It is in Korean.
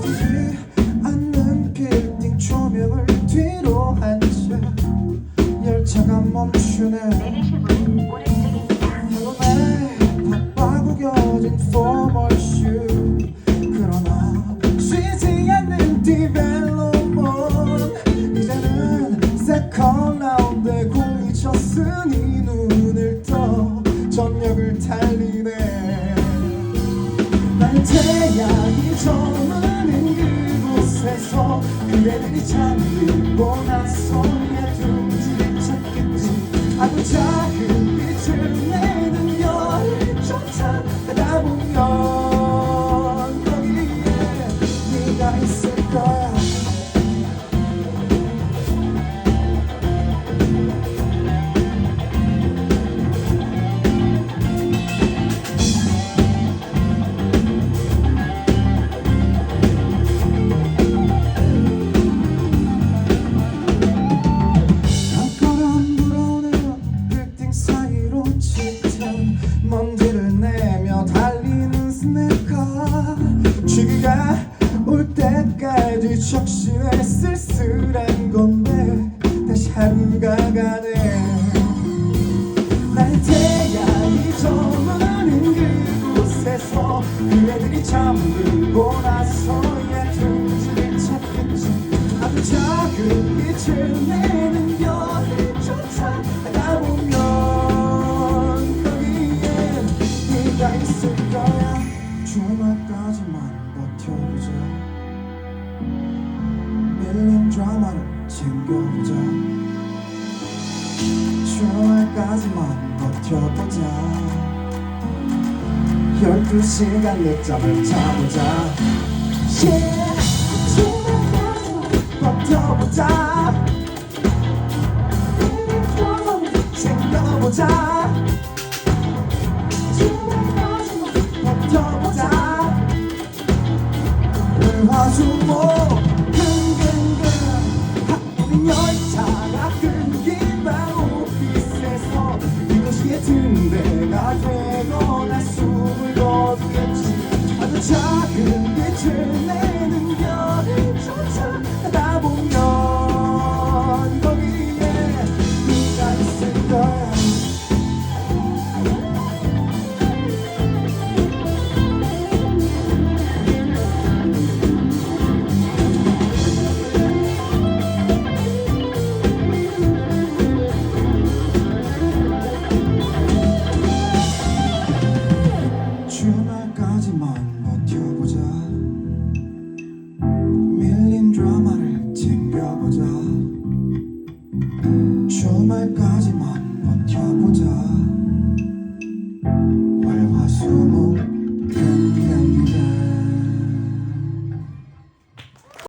꺼지지 않는 빌딩 조명을 뒤로 한 채 열차가 멈추네 내리실 문 오른쪽입니다. 내 바빠 구겨진 shoe 그곳에서 그대 시기가 올 때까지 적신에 쓸쓸한 건데 다시 하루가 가네. 날 태양이 저무는 그곳에서 그애들이 잠들고 나서야 둥지를 찾겠지. 아주 작은 빛을 내 드라마를 챙겨보자. 주말까지만 버텨보자. 12시간 늦잠을 자보자. yeah. 주말까지만 버텨보자. 챙겨보자. 주말까지만 버텨보자. 월화수목 작은 빛을 내는 별을 쫓아 버텨보자. 밀린 드라마를 챙겨보자. 주말까지만 버텨보자.